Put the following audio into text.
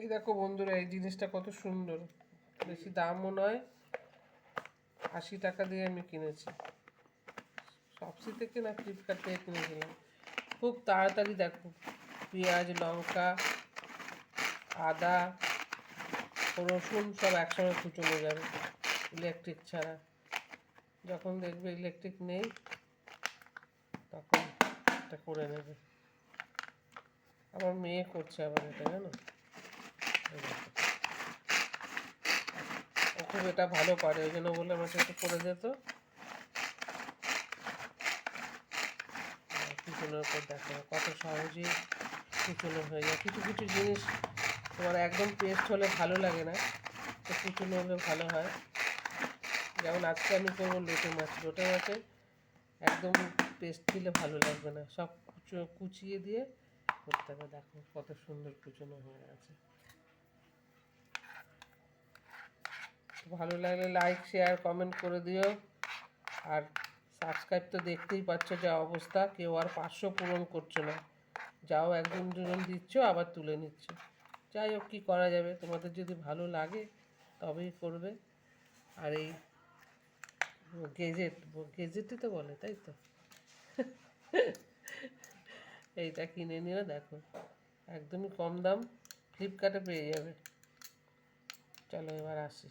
এই দেখো বন্ধুরা, এই জিনিসটা কত সুন্দর। বেশি দামও নয়, আশি টাকা দিয়ে আমি কিনেছি। সবসি থেকে না ফ্লিপকার্ট থেকে কিনেছিলাম। খুব তাড়াতাড়ি দেখো, পেঁয়াজ, লঙ্কা, আদা, রসুন সব একসঙ্গে কুচনো যাবে ইলেকট্রিক ছাড়া। যখন দেখবে ইলেকট্রিক নেই, তখন এটা করে নেবে। আমার মেয়ে করছে আবার এটা, জানো। ও খুব এটা ভালো পারে, ওই জন্য বলে আমাকে একটু করে যেত কুচনোর উপর দেখো, কত সহজেই কুচনো হয়ে যায়। কিছু কিছু জিনিস তোমার একদম পেস্ট হলে ভালো লাগে না, তো কুচনো হলে ভালো হয়। যেমন আজকে আমি করব লোটে মাছ, লোটে মাছে একদম পেস্ট দিলে ভালো লাগবে না। সব কুচো, কুচিয়ে দিয়ে করতে হবে। দেখো কত সুন্দর কুচনো হয়ে আছে। ভালো লাগলে লাইক শেয়ার কমেন্ট করে দিও। আর সাবস্ক্রাইব তো দেখতেই পাচ্ছ যা অবস্থা, কেউ আর পাঁচশো পূরণ করছ না। যাও একজন দুজন দিচ্ছ, আবার তুলে নিচ্ছ। যাই হোক, কী করা যাবে? তোমাদের যদি ভালো লাগে, তবেই করবে। আর এই গেজেট গেজেটই তো বলে, তাই তো? এইটা কিনে নিও, দেখো। একদমই কম দাম ফ্লিপকার্টে পেয়ে যাবে। চলো এবার আসি।